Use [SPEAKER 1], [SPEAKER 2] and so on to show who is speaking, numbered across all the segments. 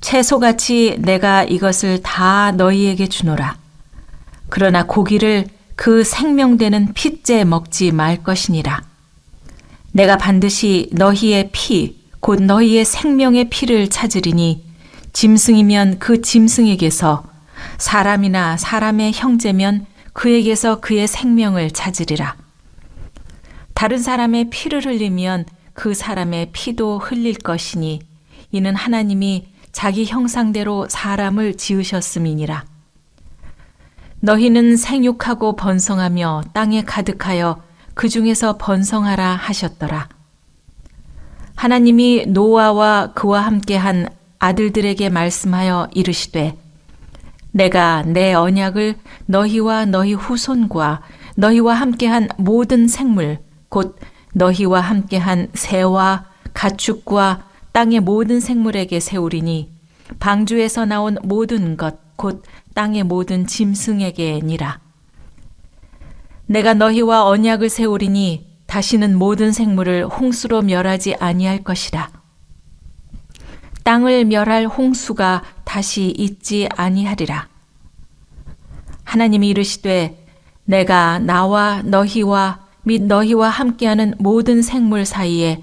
[SPEAKER 1] 채소같이 내가 이것을 다 너희에게 주노라. 그러나 고기를 그 생명되는 핏째 먹지 말 것이니라. 내가 반드시 너희의 피, 곧 너희의 생명의 피를 찾으리니 짐승이면 그 짐승에게서 사람이나 사람의 형제면 그에게서 그의 생명을 찾으리라. 다른 사람의 피를 흘리면 그 사람의 피도 흘릴 것이니 이는 하나님이 자기 형상대로 사람을 지으셨음이니라. 너희는 생육하고 번성하며 땅에 가득하여 그 중에서 번성하라 하셨더라. 하나님이 노아와 그와 함께한 아들들에게 말씀하여 이르시되 내가 내 언약을 너희와 너희 후손과 너희와 함께한 모든 생물 곧 너희와 함께한 새와 가축과 땅의 모든 생물에게 세우리니 방주에서 나온 모든 것 곧 땅의 모든 짐승에게니라. 내가 너희와 언약을 세우리니 다시는 모든 생물을 홍수로 멸하지 아니할 것이라. 땅을 멸할 홍수가 다시 있지 아니하리라. 하나님이 이르시되 내가 나와 너희와 및 너희와 함께하는 모든 생물 사이에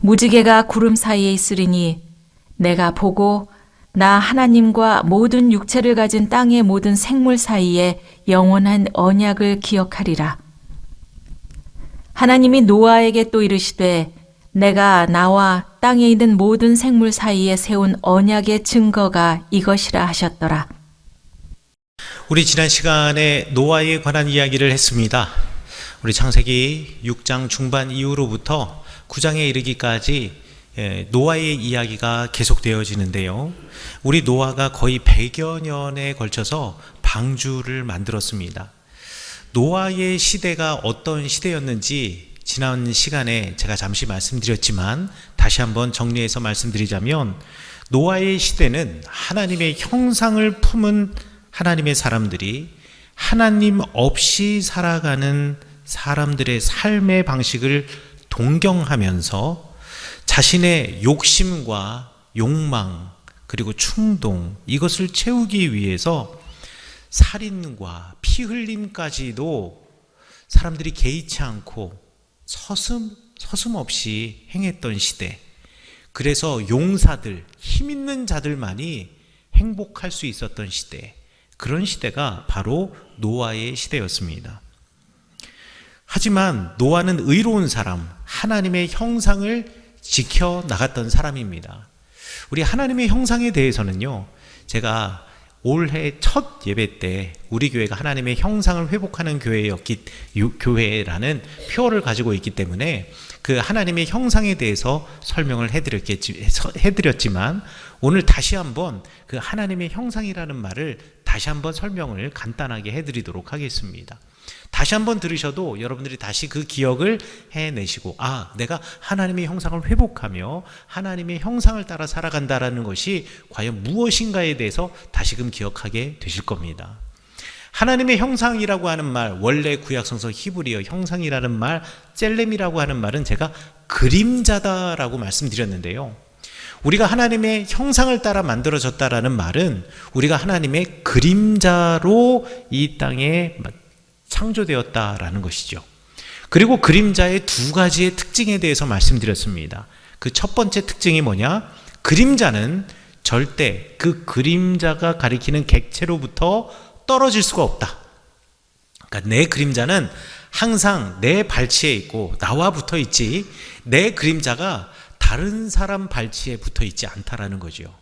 [SPEAKER 1] 무지개가 구름 사이에 있으리니 내가 보고 나 하나님과 모든 육체를 가진 땅의 모든 생물 사이에 영원한 언약을 기억하리라. 하나님이 노아에게 또 이르시되 내가 나와 땅에 있는 모든 생물 사이에 세운 언약의 증거가 이것이라 하셨더라.
[SPEAKER 2] 우리 지난 시간에 노아에 관한 이야기를 했습니다. 우리 창세기 6장 중반 이후로부터 9장에 이르기까지 예, 노아의 이야기가 계속되어지는데요. 우리 노아가 거의 100여 년에 걸쳐서 방주를 만들었습니다. 노아의 시대가 어떤 시대였는지 지난 시간에 제가 잠시 말씀드렸지만 다시 한번 정리해서 말씀드리자면 노아의 시대는 하나님의 형상을 품은 하나님의 사람들이 하나님 없이 살아가는 사람들의 삶의 방식을 동경하면서 자신의 욕심과 욕망 그리고 충동 이것을 채우기 위해서 살인과 피 흘림까지도 사람들이 개의치 않고 서슴 서슴없이 행했던 시대. 그래서 용사들, 힘 있는 자들만이 행복할 수 있었던 시대. 그런 시대가 바로 노아의 시대였습니다. 하지만 노아는 의로운 사람, 하나님의 형상을 지켜 나갔던 사람입니다. 우리 하나님의 형상에 대해서는요, 제가 올해 첫 예배 때 우리 교회가 하나님의 형상을 회복하는 교회였기 교회라는 표어를 가지고 있기 때문에 그 하나님의 형상에 대해서 설명을 해드렸겠지 해드렸지만 오늘 다시 한번 그 하나님의 형상이라는 말을 다시 한번 설명을 간단하게 해드리도록 하겠습니다. 다시 한번 들으셔도 여러분들이 다시 그 기억을 해내시고, 아, 내가 하나님의 형상을 회복하며 하나님의 형상을 따라 살아간다라는 것이 과연 무엇인가에 대해서 다시금 기억하게 되실 겁니다. 하나님의 형상이라고 하는 말, 원래 구약성서 히브리어 형상이라는 말, 셀렘이라고 하는 말은 제가 그림자다라고 말씀드렸는데요. 우리가 하나님의 형상을 따라 만들어졌다라는 말은 우리가 하나님의 그림자로 이 땅에 창조되었다라는 것이죠. 그리고 그림자의 두 가지의 특징에 대해서 말씀드렸습니다. 그 첫 번째 특징이 뭐냐? 그림자는 절대 그 그림자가 가리키는 객체로부터 떨어질 수가 없다. 그러니까 내 그림자는 항상 내 발치에 있고 나와 붙어 있지 내 그림자가 다른 사람 발치에 붙어 있지 않다라는 거죠.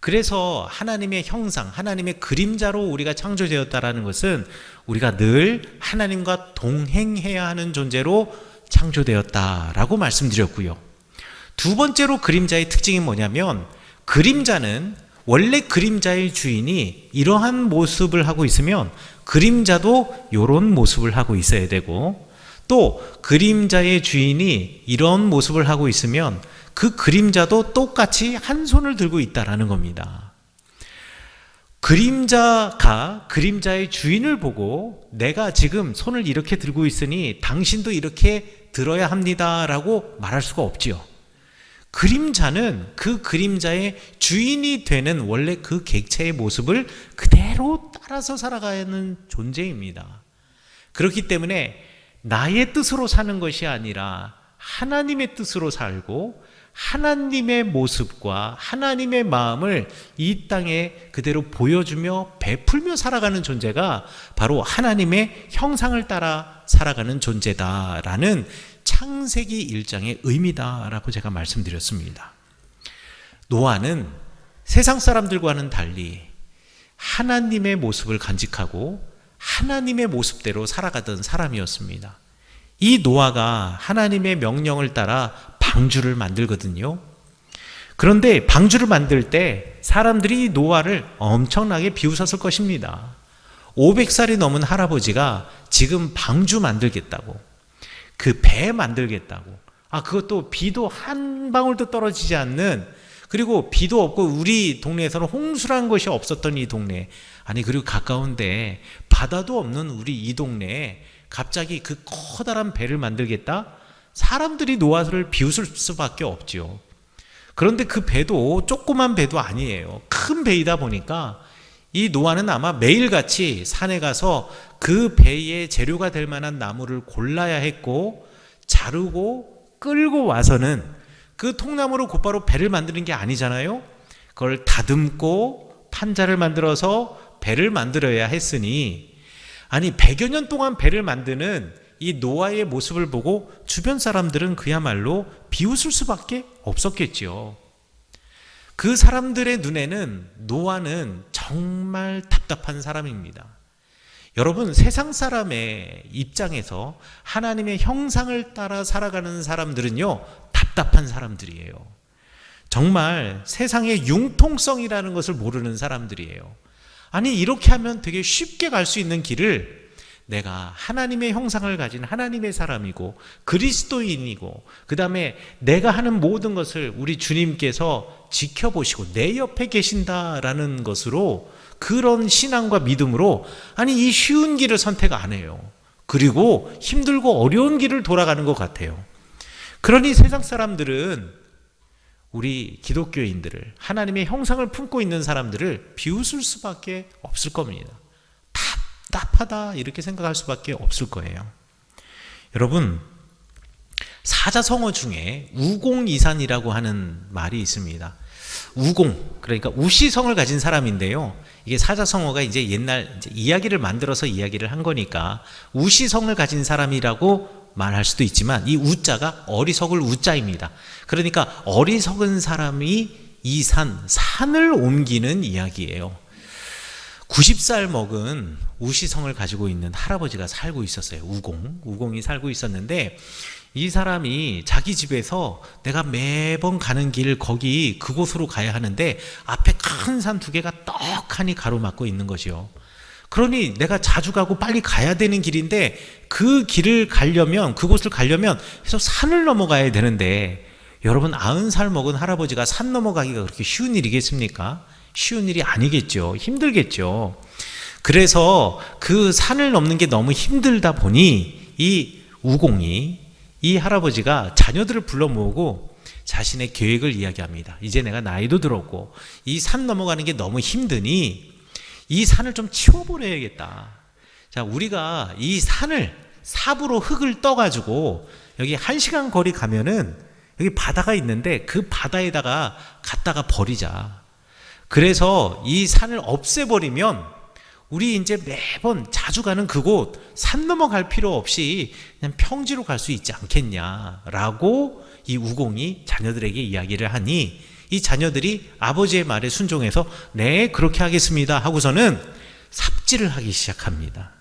[SPEAKER 2] 그래서 하나님의 형상, 하나님의 그림자로 우리가 창조되었다라는 것은 우리가 늘 하나님과 동행해야 하는 존재로 창조되었다라고 말씀드렸고요. 두 번째로 그림자의 특징이 뭐냐면 그림자는 원래 그림자의 주인이 이러한 모습을 하고 있으면 그림자도 이런 모습을 하고 있어야 되고 또 그림자의 주인이 이런 모습을 하고 있으면 그 그림자도 똑같이 한 손을 들고 있다라는 겁니다. 그림자가 그림자의 주인을 보고 내가 지금 손을 이렇게 들고 있으니 당신도 이렇게 들어야 합니다라고 말할 수가 없지요. 그림자는 그 그림자의 주인이 되는 원래 그 객체의 모습을 그대로 따라서 살아가는 존재입니다. 그렇기 때문에 나의 뜻으로 사는 것이 아니라 하나님의 뜻으로 살고 하나님의 모습과 하나님의 마음을 이 땅에 그대로 보여주며 베풀며 살아가는 존재가 바로 하나님의 형상을 따라 살아가는 존재다라는 창세기 1장의 의미다라고 제가 말씀드렸습니다. 노아는 세상 사람들과는 달리 하나님의 모습을 간직하고 하나님의 모습대로 살아가던 사람이었습니다. 이 노아가 하나님의 명령을 따라 방주를 만들거든요. 그런데 방주를 만들 때 사람들이 노아를 엄청나게 비웃었을 것입니다. 500살이 넘은 할아버지가 지금 방주 만들겠다고, 그 배 만들겠다고, 아, 그것도 비도 한 방울도 떨어지지 않는, 그리고 비도 없고 우리 동네에서는 홍수란 것이 없었던 이 동네, 아니, 그리고 가까운데 바다도 없는 우리 이 동네에 갑자기 그 커다란 배를 만들겠다? 사람들이 노아를 비웃을 수밖에 없지요. 그런데 그 배도 조그만 배도 아니에요. 큰 배이다 보니까 이 노아는 아마 매일같이 산에 가서 그 배의 재료가 될 만한 나무를 골라야 했고 자르고 끌고 와서는 그 통나무로 곧바로 배를 만드는 게 아니잖아요. 그걸 다듬고 판자를 만들어서 배를 만들어야 했으니 아니 100여 년 동안 배를 만드는 이 노아의 모습을 보고 주변 사람들은 그야말로 비웃을 수밖에 없었겠지요. 그 사람들의 눈에는 노아는 정말 답답한 사람입니다. 여러분, 세상 사람의 입장에서 하나님의 형상을 따라 살아가는 사람들은요, 답답한 사람들이에요. 정말 세상의 융통성이라는 것을 모르는 사람들이에요. 아니, 이렇게 하면 되게 쉽게 갈 수 있는 길을 내가 하나님의 형상을 가진 하나님의 사람이고 그리스도인이고 그 다음에 내가 하는 모든 것을 우리 주님께서 지켜보시고 내 옆에 계신다라는 것으로 그런 신앙과 믿음으로 아니 이 쉬운 길을 선택 안 해요. 그리고 힘들고 어려운 길을 돌아가는 것 같아요. 그러니 세상 사람들은 우리 기독교인들을 하나님의 형상을 품고 있는 사람들을 비웃을 수밖에 없을 겁니다. 답답하다 이렇게 생각할 수밖에 없을 거예요. 여러분 사자성어 중에 우공이산이라고 하는 말이 있습니다. 우공 그러니까 우시성을 가진 사람인데요. 이게 사자성어가 이제 옛날 이제 이야기를 만들어서 이야기를 한 거니까 우시성을 가진 사람이라고 말할 수도 있지만 이 우자가 어리석을 우자입니다. 그러니까 어리석은 사람이 이 산, 산을 옮기는 이야기예요. 90살 먹은 우시성을 가지고 있는 할아버지가 살고 있었어요. 우공. 우공이 살고 있었는데 이 사람이 자기 집에서 내가 매번 가는 길 거기 그곳으로 가야 하는데 앞에 큰 산 두 개가 떡하니 가로막고 있는 것이요. 그러니 내가 자주 가고 빨리 가야 되는 길인데 그 길을 가려면 그곳을 가려면 해서 산을 넘어가야 되는데 여러분 아흔 살 먹은 할아버지가 산 넘어가기가 그렇게 쉬운 일이겠습니까? 쉬운 일이 아니겠죠. 힘들겠죠. 그래서 그 산을 넘는 게 너무 힘들다 보니 이 우공이 이 할아버지가 자녀들을 불러 모으고 자신의 계획을 이야기합니다. 이제 내가 나이도 들었고 이 산 넘어가는 게 너무 힘드니 이 산을 좀 치워버려야겠다. 자, 우리가 이 산을 삽으로 흙을 떠가지고 여기 한 시간 거리 가면은 여기 바다가 있는데 그 바다에다가 갖다가 버리자. 그래서 이 산을 없애버리면 우리 이제 매번 자주 가는 그곳 산 넘어갈 필요 없이 그냥 평지로 갈 수 있지 않겠냐라고 이 우공이 자녀들에게 이야기를 하니 이 자녀들이 아버지의 말에 순종해서 네 그렇게 하겠습니다 하고서는 삽질을 하기 시작합니다.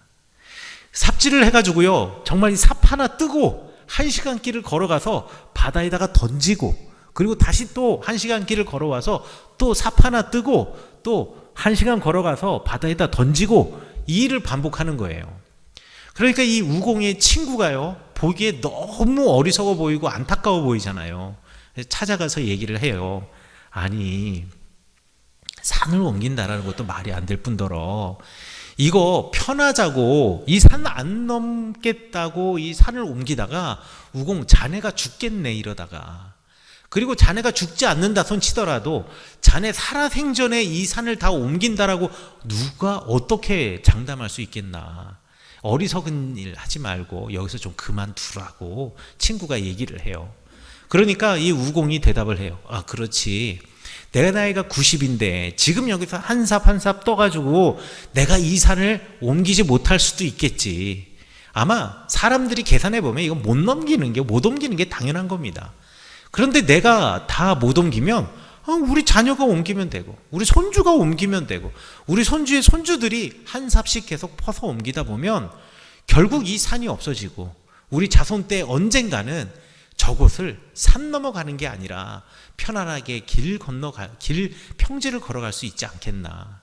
[SPEAKER 2] 삽질을 해가지고요 정말 이 삽 하나 뜨고 한 시간 길을 걸어가서 바다에다가 던지고 그리고 다시 또 한 시간 길을 걸어와서 또삽 하나 뜨고 또 한 시간 걸어가서 바다에다 던지고 이 일을 반복하는 거예요. 그러니까 이 우공의 친구가요 보기에 너무 어리석어 보이고 안타까워 보이잖아요. 찾아가서 얘기를 해요. 아니 산을 옮긴다라는 것도 말이 안 될 뿐더러 이거 편하자고 이 산 안 넘겠다고 이 산을 옮기다가 우공 자네가 죽겠네 이러다가 그리고 자네가 죽지 않는다 손 치더라도 자네 살아생전에 이 산을 다 옮긴다라고 누가 어떻게 장담할 수 있겠나 어리석은 일 하지 말고 여기서 좀 그만두라고 친구가 얘기를 해요 그러니까 이 우공이 대답을 해요 아 그렇지 내 나이가 90인데 지금 여기서 한 삽 한 삽 떠가지고 내가 이 산을 옮기지 못할 수도 있겠지. 아마 사람들이 계산해 보면 이거 못 넘기는 게 못 옮기는 게 당연한 겁니다. 그런데 내가 다 못 옮기면 아, 우리 자녀가 옮기면 되고 우리 손주가 옮기면 되고 우리 손주의 손주들이 한 삽씩 계속 퍼서 옮기다 보면 결국 이 산이 없어지고 우리 자손 때 언젠가는 저곳을 산 넘어가는 게 아니라 편안하게 길 건너가 길 평지를 걸어갈 수 있지 않겠나.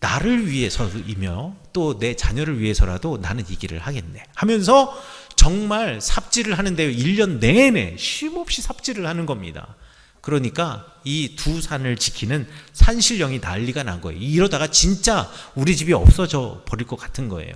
[SPEAKER 2] 나를 위해서이며 또 내 자녀를 위해서라도 나는 이 길을 하겠네. 하면서 정말 삽질을 하는데요. 1년 내내 쉼없이 삽질을 하는 겁니다. 그러니까 이 두 산을 지키는 산신령이 난리가 난 거예요. 이러다가 진짜 우리 집이 없어져 버릴 것 같은 거예요.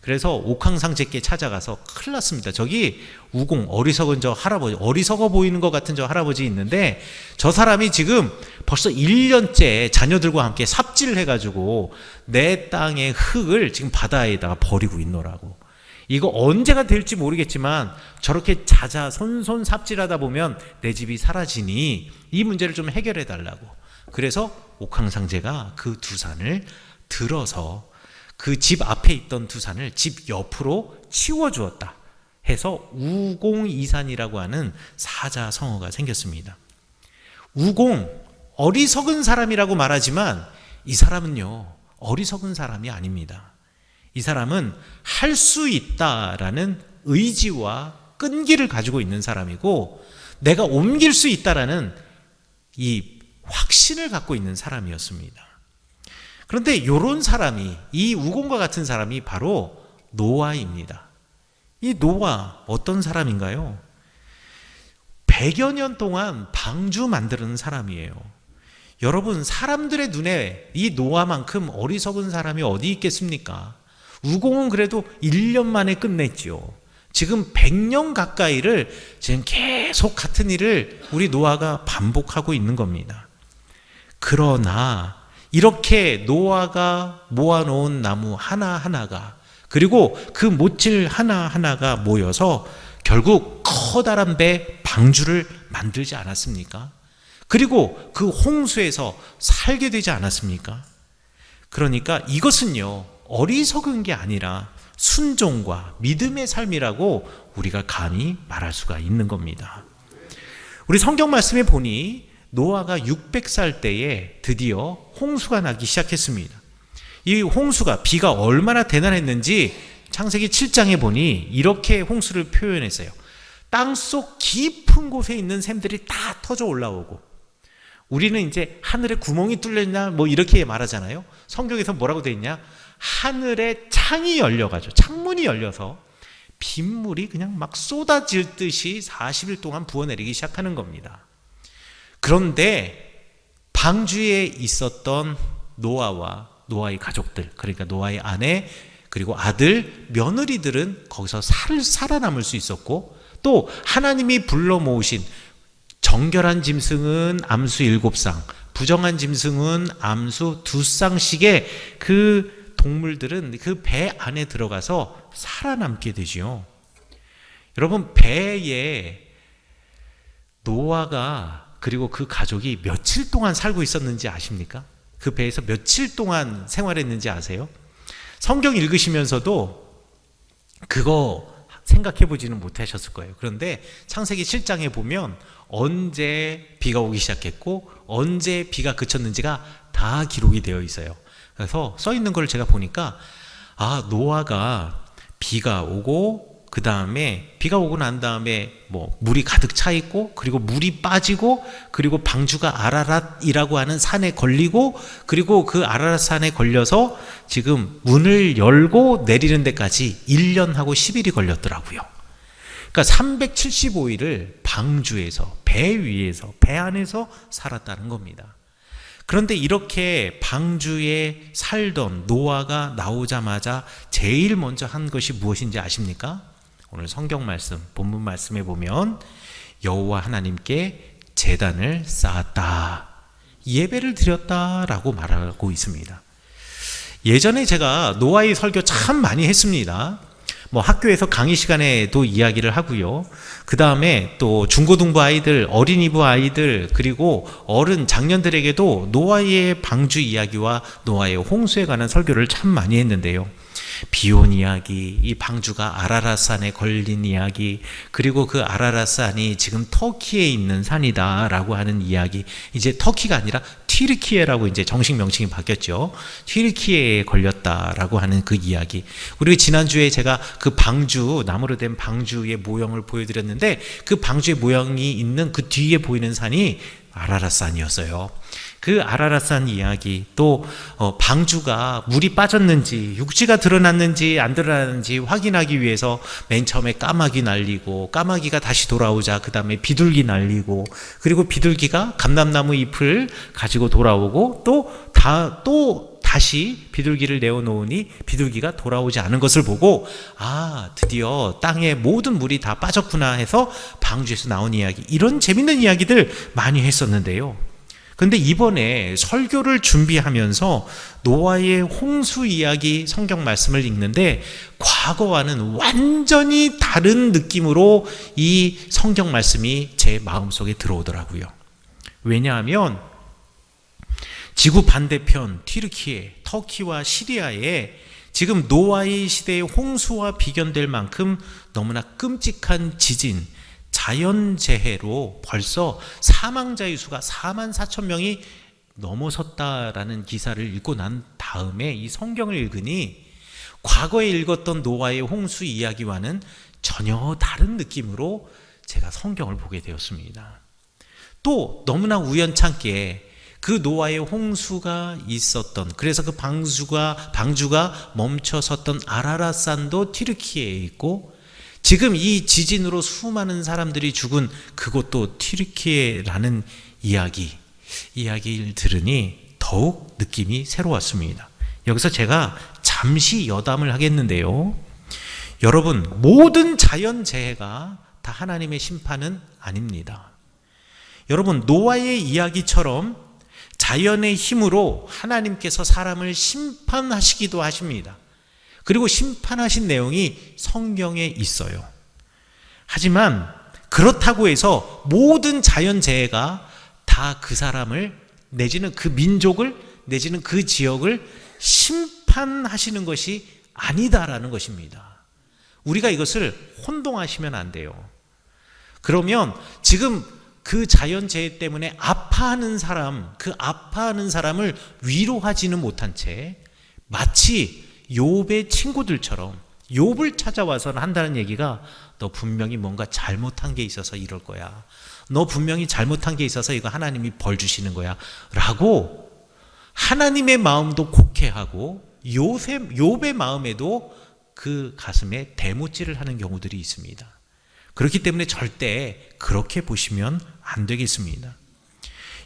[SPEAKER 2] 그래서 옥황상제께 찾아가서 큰일 났습니다. 저기 우공 어리석은 저 할아버지 어리석어 보이는 것 같은 저 할아버지 있는데 저 사람이 지금 벌써 1년째 자녀들과 함께 삽질을 해가지고 내 땅의 흙을 지금 바다에다가 버리고 있노라고. 이거 언제가 될지 모르겠지만 저렇게 자자 손손 삽질하다 보면 내 집이 사라지니 이 문제를 좀 해결해 달라고. 그래서 옥황상제가 그 두 산을 들어서 그 집 앞에 있던 두 산을 집 옆으로 치워 주었다. 해서 우공이산이라고 하는 사자성어가 생겼습니다. 우공 어리석은 사람이라고 말하지만 이 사람은요 어리석은 사람이 아닙니다. 이 사람은 할 수 있다라는 의지와 끈기를 가지고 있는 사람이고 내가 옮길 수 있다라는 이 확신을 갖고 있는 사람이었습니다. 그런데 이런 사람이 이 우공과 같은 사람이 바로 노아입니다. 이 노아 어떤 사람인가요? 100여 년 동안 방주 만드는 사람이에요. 여러분 사람들의 눈에 이 노아만큼 어리석은 사람이 어디 있겠습니까? 우공은 그래도 1년 만에 끝냈지요. 지금 100년 가까이를 지금 계속 같은 일을 우리 노아가 반복하고 있는 겁니다. 그러나 이렇게 노아가 모아놓은 나무 하나하나가 그리고 그 못질 하나하나가 모여서 결국 커다란 배 방주를 만들지 않았습니까? 그리고 그 홍수에서 살게 되지 않았습니까? 그러니까 이것은요, 어리석은 게 아니라 순종과 믿음의 삶이라고 우리가 감히 말할 수가 있는 겁니다. 우리 성경 말씀에 보니 노아가 600살 때에 드디어 홍수가 나기 시작했습니다. 이 홍수가 비가 얼마나 대단했는지 창세기 7장에 보니 이렇게 홍수를 표현했어요. 땅 속 깊은 곳에 있는 샘들이 다 터져 올라오고 우리는 이제 하늘에 구멍이 뚫렸냐 뭐 이렇게 말하잖아요. 성경에서 뭐라고 돼 있냐? 하늘에 창이 열려가지고 창문이 열려서 빗물이 그냥 막 쏟아질 듯이 40일 동안 부어내리기 시작하는 겁니다. 그런데 방주에 있었던 노아와 노아의 가족들, 그러니까 노아의 아내, 그리고 아들, 며느리들은 거기서 살, 살아남을 수 있었고, 또 하나님이 불러 모으신 정결한 짐승은 암수 일곱 쌍, 부정한 짐승은 암수 두 쌍씩의 그 동물들은 그 배 안에 들어가서 살아남게 되지요. 여러분, 배에 노아가 그리고 그 가족이 며칠 동안 살고 있었는지 아십니까? 그 배에서 며칠 동안 생활했는지 아세요? 성경 읽으시면서도 그거 생각해 보지는 못하셨을 거예요. 그런데 창세기 7장에 보면 언제 비가 오기 시작했고 언제 비가 그쳤는지가 다 기록이 되어 있어요. 그래서 써 있는 걸 제가 보니까 아, 노아가 비가 오고 그 다음에 비가 오고 난 다음에 뭐 물이 가득 차 있고 그리고 물이 빠지고 그리고 방주가 아라랏이라고 하는 산에 걸리고 그리고 그 아라랏 산에 걸려서 지금 문을 열고 내리는 데까지 1년하고 10일이 걸렸더라고요. 그러니까 375일을 방주에서 배 위에서 배 안에서 살았다는 겁니다. 그런데 이렇게 방주에 살던 노아가 나오자마자 제일 먼저 한 것이 무엇인지 아십니까? 오늘 성경 말씀, 본문 말씀에 보면 여호와 하나님께 제단을 쌓았다. 예배를 드렸다라고 말하고 있습니다. 예전에 제가 노아의 설교 참 많이 했습니다. 뭐 학교에서 강의 시간에도 이야기를 하고요. 그 다음에 또 중고등부 아이들, 어린이부 아이들, 그리고 어른, 장년들에게도 노아의 방주 이야기와 노아의 홍수에 관한 설교를 참 많이 했는데요. 비온 이야기, 이 방주가 아라라산에 걸린 이야기, 그리고 그 아라라산이 지금 터키에 있는 산이다라고 하는 이야기. 이제 터키가 아니라 튀르키예라고 이제 정식 명칭이 바뀌었죠. 튀르키예에 걸렸다라고 하는 그 이야기. 그리고 지난주에 제가 그 방주, 나무로 된 방주의 모형을 보여드렸는데 그 방주의 모형이 있는 그 뒤에 보이는 산이 아라라산이었어요. 그 아라라산 이야기 또 어, 방주가 물이 빠졌는지 육지가 드러났는지 안 드러났는지 확인하기 위해서 맨 처음에 까마귀 날리고 까마귀가 다시 돌아오자 그 다음에 비둘기 날리고 그리고 비둘기가 감람나무 잎을 가지고 돌아오고 또 다또 다시 비둘기를 내어놓으니 비둘기가 돌아오지 않은 것을 보고 아 드디어 땅에 모든 물이 다 빠졌구나 해서 방주에서 나온 이야기 이런 재밌는 이야기들 많이 했었는데요. 근데 이번에 설교를 준비하면서 노아의 홍수 이야기 성경 말씀을 읽는데 과거와는 완전히 다른 느낌으로 이 성경 말씀이 제 마음속에 들어오더라고요. 왜냐하면 지구 반대편 튀르키예, 터키와 시리아에 지금 노아의 시대의 홍수와 비견될 만큼 너무나 끔찍한 지진, 자연재해로 벌써 사망자의 수가 4만 4천 명이 넘어섰다라는 기사를 읽고 난 다음에 이 성경을 읽으니 과거에 읽었던 노아의 홍수 이야기와는 전혀 다른 느낌으로 제가 성경을 보게 되었습니다. 또 너무나 우연찮게 그 노아의 홍수가 있었던 그래서 그 방주가 방주가 멈춰섰던 아라라산도 튀르키예에 있고 지금 이 지진으로 수많은 사람들이 죽은 그곳도 튀르키예라는 이야기 이야기를 들으니 더욱 느낌이 새로웠습니다. 여기서 제가 잠시 여담을 하겠는데요. 여러분 모든 자연 재해가 다 하나님의 심판은 아닙니다. 여러분 노아의 이야기처럼 자연의 힘으로 하나님께서 사람을 심판하시기도 하십니다. 그리고 심판하신 내용이 성경에 있어요. 하지만 그렇다고 해서 모든 자연 재해가 다 그 사람을 내지는 그 민족을 내지는 그 지역을 심판하시는 것이 아니다라는 것입니다. 우리가 이것을 혼동하시면 안 돼요. 그러면 지금 그 자연재해 때문에 아파하는 사람, 그 아파하는 사람을 위로하지는 못한 채 마치 욥의 친구들처럼 욥을 찾아와서는 한다는 얘기가 너 분명히 뭔가 잘못한 게 있어서 이럴 거야. 너 분명히 잘못한 게 있어서 이거 하나님이 벌 주시는 거야. 라고 하나님의 마음도 곡해하고 요셉, 욥의 마음에도 그 가슴에 대못질을 하는 경우들이 있습니다. 그렇기 때문에 절대 그렇게 보시면 안 되겠습니다.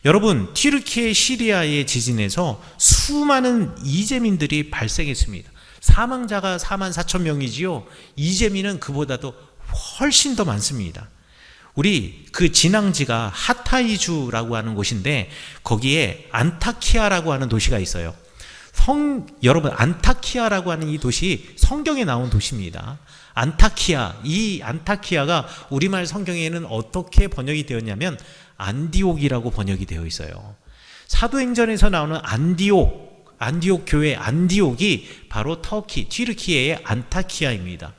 [SPEAKER 2] 여러분, 튀르키예 시리아의 지진에서 수많은 이재민들이 발생했습니다. 사망자가 4만 4천 명이지요. 이재민은 그보다도 훨씬 더 많습니다. 우리 그 진앙지가 하타이주라고 하는 곳인데 거기에 안타키아라고 하는 도시가 있어요. 성 여러분 안타키아라고 하는 이 도시 성경에 나온 도시입니다. 안타키아, 이 안타키아가 우리말 성경에는 어떻게 번역이 되었냐면 안디옥이라고 번역이 되어 있어요. 사도행전에서 나오는 안디옥, 안디옥 교회 안디옥이 바로 터키, 튀르키예의 안타키아입니다.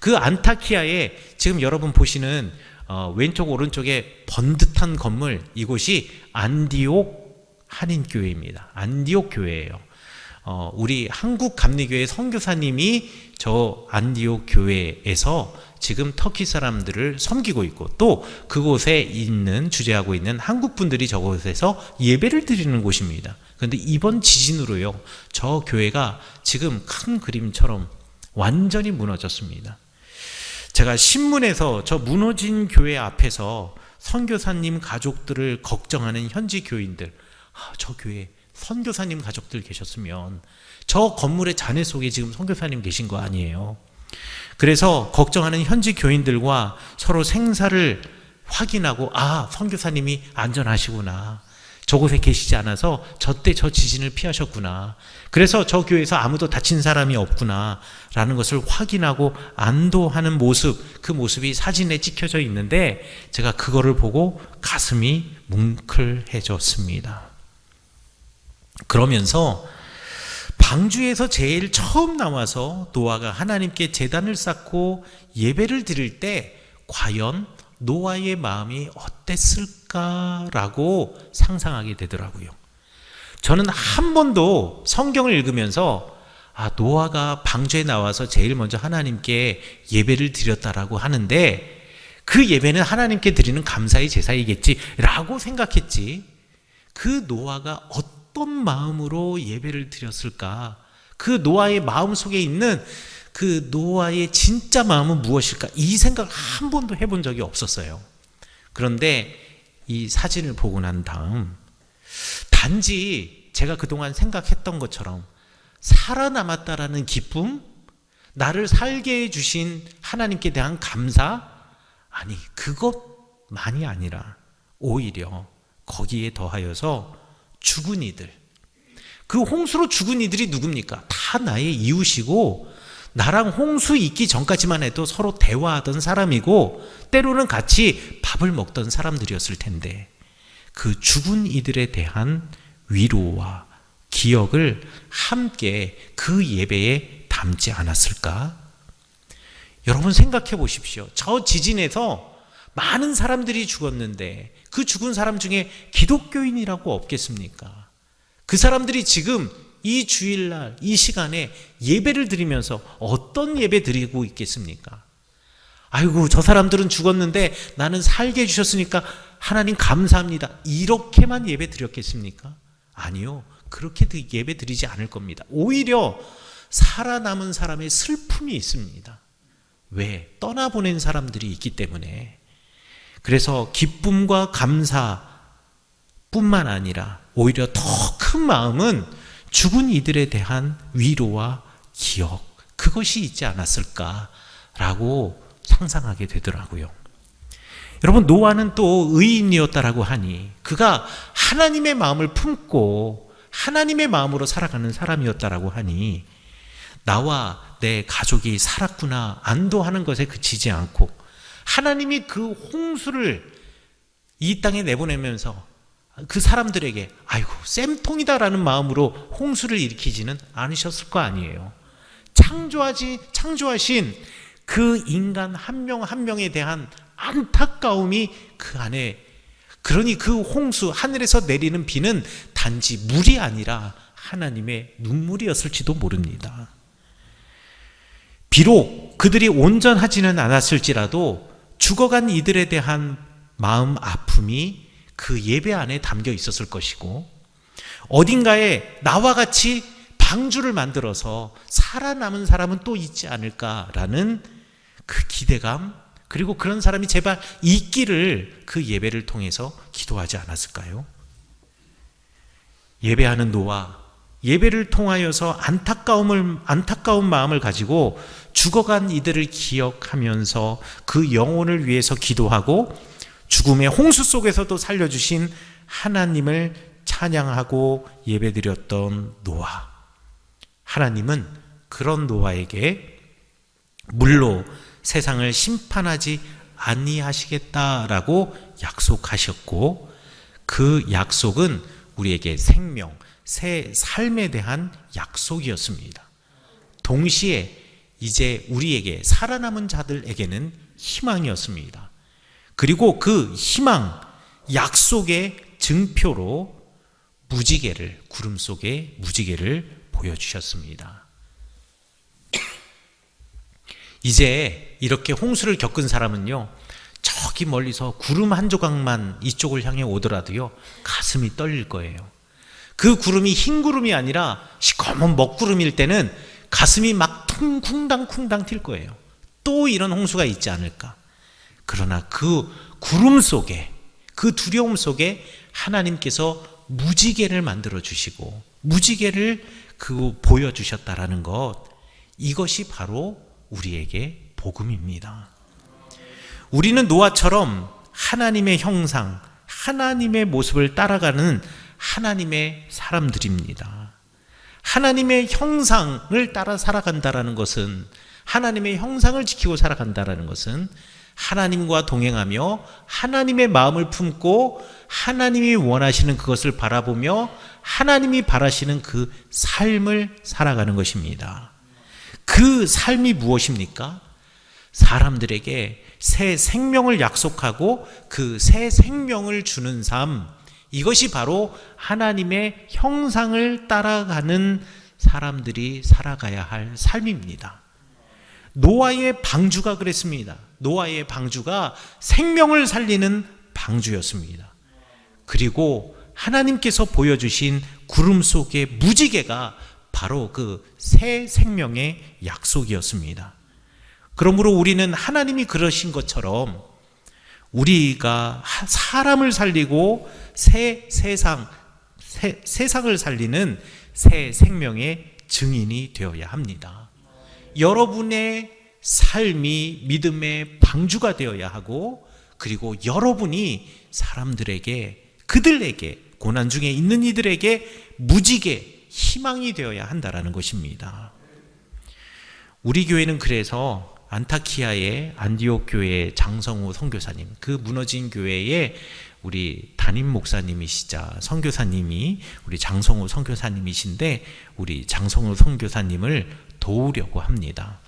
[SPEAKER 2] 그 안타키아에 지금 여러분 보시는 어, 왼쪽 오른쪽에 번듯한 건물 이곳이 안디옥 한인교회입니다. 안디옥 교회예요. 어, 우리 한국 감리교회 선교사님이 저 안디옥 교회에서 지금 터키 사람들을 섬기고 있고 또 그곳에 있는 주재하고 있는 한국 분들이 저곳에서 예배를 드리는 곳입니다. 그런데 이번 지진으로요, 저 교회가 지금 큰 그림처럼 완전히 무너졌습니다. 제가 신문에서 저 무너진 교회 앞에서 선교사님 가족들을 걱정하는 현지 교인들, 아, 저 교회 선교사님 가족들 계셨으면 저 건물의 잔해 속에 지금 선교사님 계신 거 아니에요. 그래서 걱정하는 현지 교인들과 서로 생사를 확인하고 아 선교사님이 안전하시구나. 저곳에 계시지 않아서 저때 저 지진을 피하셨구나. 그래서 저 교회에서 아무도 다친 사람이 없구나. 라는 것을 확인하고 안도하는 모습, 그 모습이 사진에 찍혀져 있는데 제가 그거를 보고 가슴이 뭉클해졌습니다. 그러면서 방주에서 제일 처음 나와서 노아가 하나님께 제단을 쌓고 예배를 드릴 때 과연 노아의 마음이 어땠을까라고 상상하게 되더라고요. 저는 한 번도 성경을 읽으면서 아, 노아가 방주에 나와서 제일 먼저 하나님께 예배를 드렸다라고 하는데 그 예배는 하나님께 드리는 감사의 제사이겠지라고 생각했지. 그 노아가 어떤 마음으로 예배를 드렸을까? 그 노아의 마음 속에 있는 그 노아의 진짜 마음은 무엇일까? 이 생각 한 번도 해본 적이 없었어요. 그런데 이 사진을 보고 난 다음 단지 제가 그동안 생각했던 것처럼 살아남았다라는 기쁨, 나를 살게 해주신 하나님께 대한 감사, 아니, 그것만이 아니라 오히려 거기에 더하여서 죽은 이들, 그 홍수로 죽은 이들이 누굽니까? 다 나의 이웃이고, 나랑 홍수 있기 전까지만 해도 서로 대화하던 사람이고, 때로는 같이 밥을 먹던 사람들이었을 텐데, 그 죽은 이들에 대한 위로와 기억을 함께 그 예배에 담지 않았을까? 여러분 생각해 보십시오. 저 지진에서 많은 사람들이 죽었는데 그 죽은 사람 중에 기독교인이라고 없겠습니까? 그 사람들이 지금 이 주일날 이 시간에 예배를 드리면서 어떤 예배 드리고 있겠습니까? 아이고 저 사람들은 죽었는데 나는 살게 해주셨으니까 하나님 감사합니다. 이렇게만 예배 드렸겠습니까? 아니요. 그렇게 예배 드리지 않을 겁니다. 오히려 살아남은 사람의 슬픔이 있습니다. 왜? 떠나보낸 사람들이 있기 때문에. 그래서 기쁨과 감사 뿐만 아니라 오히려 더 큰 마음은 죽은 이들에 대한 위로와 기억, 그것이 있지 않았을까라고 상상하게 되더라고요. 여러분, 노아는 또 의인이었다라고 하니 그가 하나님의 마음을 품고 하나님의 마음으로 살아가는 사람이었다라고 하니 나와 내 가족이 살았구나 안도하는 것에 그치지 않고 하나님이 그 홍수를 이 땅에 내보내면서 그 사람들에게 아이고 쌤통이다라는 마음으로 홍수를 일으키지는 않으셨을 거 아니에요. 창조하지 창조하신 그 인간 한 명한 명에 대한 안타까움이 그 안에 그러니 그 홍수 하늘에서 내리는 비는 단지 물이 아니라 하나님의 눈물이었을지도 모릅니다. 비록 그들이 온전하지는 않았을지라도 죽어간 이들에 대한 마음 아픔이 그 예배 안에 담겨 있었을 것이고 어딘가에 나와 같이 방주를 만들어서 살아남은 사람은 또 있지 않을까라는 그 기대감 그리고 그런 사람이 제발 있기를 그 예배를 통해서 기도하지 않았을까요? 예배하는 노아 예배를 통하여서 안타까움을 안타까운 마음을 가지고 죽어간 이들을 기억하면서 그 영혼을 위해서 기도하고 죽음의 홍수 속에서도 살려주신 하나님을 찬양하고 예배드렸던 노아. 하나님은 그런 노아에게 물로 세상을 심판하지 아니하시겠다라고 약속하셨고 그 약속은 우리에게 생명, 새 삶에 대한 약속이었습니다. 동시에 이제 우리에게 살아남은 자들에게는 희망이었습니다. 그리고 그 희망, 약속의 증표로 무지개를, 구름 속에 무지개를 보여주셨습니다. 이제 이렇게 홍수를 겪은 사람은요, 저기 멀리서 구름 한 조각만 이쪽을 향해 오더라도요, 가슴이 떨릴 거예요. 그 구름이 흰 구름이 아니라 시커먼 먹구름일 때는 가슴이 막 쿵쿵당쿵당 튈 거예요. 또 이런 홍수가 있지 않을까. 그러나 그 구름 속에, 그 두려움 속에 하나님께서 무지개를 만들어 주시고, 무지개를 그 보여 주셨다라는 것, 이것이 바로 우리에게 복음입니다. 우리는 노아처럼 하나님의 형상, 하나님의 모습을 따라가는 하나님의 사람들입니다. 하나님의 형상을 따라 살아간다라는 것은 하나님의 형상을 지키고 살아간다라는 것은 하나님과 동행하며 하나님의 마음을 품고 하나님이 원하시는 그것을 바라보며 하나님이 바라시는 그 삶을 살아가는 것입니다. 그 삶이 무엇입니까? 사람들에게 새 생명을 약속하고 그 새 생명을 주는 삶, 이것이 바로 하나님의 형상을 따라가는 사람들이 살아가야 할 삶입니다. 노아의 방주가 그랬습니다. 노아의 방주가 생명을 살리는 방주였습니다. 그리고 하나님께서 보여주신 구름 속의 무지개가 바로 그 새 생명의 약속이었습니다. 그러므로 우리는 하나님이 그러신 것처럼 우리가 사람을 살리고 새 세상, 새, 세상을 살리는 새 생명의 증인이 되어야 합니다. 여러분의 삶이 믿음의 방주가 되어야 하고 그리고 여러분이 사람들에게 그들에게 고난 중에 있는 이들에게 무지개 희망이 되어야 한다라는 것입니다. 우리 교회는 그래서 안타키아의 안디옥 교회 장성우 선교사님 그 무너진 교회에 우리 담임 목사님이시자 선교사님이 우리 장성우 선교사님이신데 우리 장성우 선교사님을 도우려고 합니다.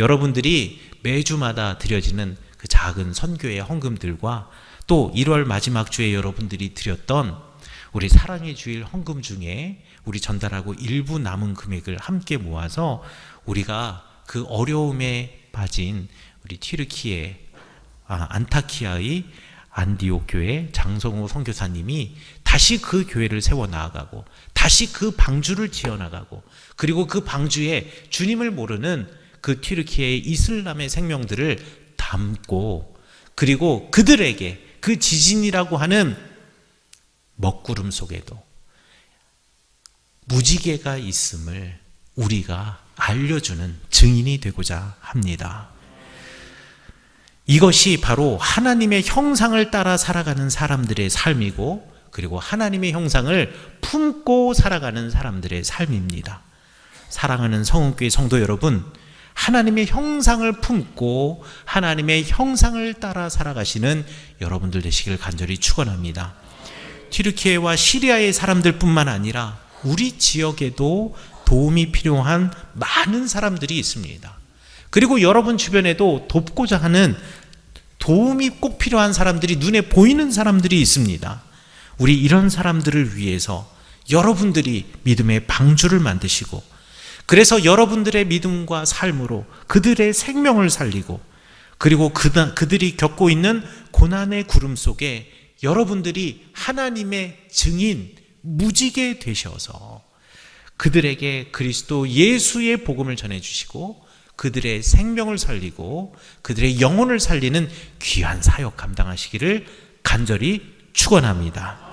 [SPEAKER 2] 여러분들이 매주마다 드려지는 그 작은 선교의 헌금들과 또 1월 마지막 주에 여러분들이 드렸던 우리 사랑의 주일 헌금 중에 우리 전달하고 일부 남은 금액을 함께 모아서 우리가 그 어려움에 빠진 우리 튀르키예 아, 안타키아의 안디옥 교회 장성호 선교사님이 다시 그 교회를 세워 나아가고 다시 그 방주를 지어 나가고 그리고 그 방주에 주님을 모르는 그 튀르키예의 이슬람의 생명들을 담고 그리고 그들에게 그 지진이라고 하는 먹구름 속에도 무지개가 있음을 우리가 알려주는 증인이 되고자 합니다. 이것이 바로 하나님의 형상을 따라 살아가는 사람들의 삶이고, 그리고 하나님의 형상을 품고 살아가는 사람들의 삶입니다. 사랑하는 성은교회 성도 여러분, 하나님의 형상을 품고 하나님의 형상을 따라 살아가시는 여러분들 되시길 간절히 축원합니다. 튀르키예와 시리아의 사람들뿐만 아니라 우리 지역에도 도움이 필요한 많은 사람들이 있습니다. 그리고 여러분 주변에도 돕고자 하는 도움이 꼭 필요한 사람들이 눈에 보이는 사람들이 있습니다. 우리 이런 사람들을 위해서 여러분들이 믿음의 방주를 만드시고 그래서 여러분들의 믿음과 삶으로 그들의 생명을 살리고 그리고 그들이 겪고 있는 고난의 구름 속에 여러분들이 하나님의 증인, 무지개 되셔서 그들에게 그리스도 예수의 복음을 전해주시고 그들의 생명을 살리고 그들의 영혼을 살리는 귀한 사역 감당하시기를 간절히 축원합니다.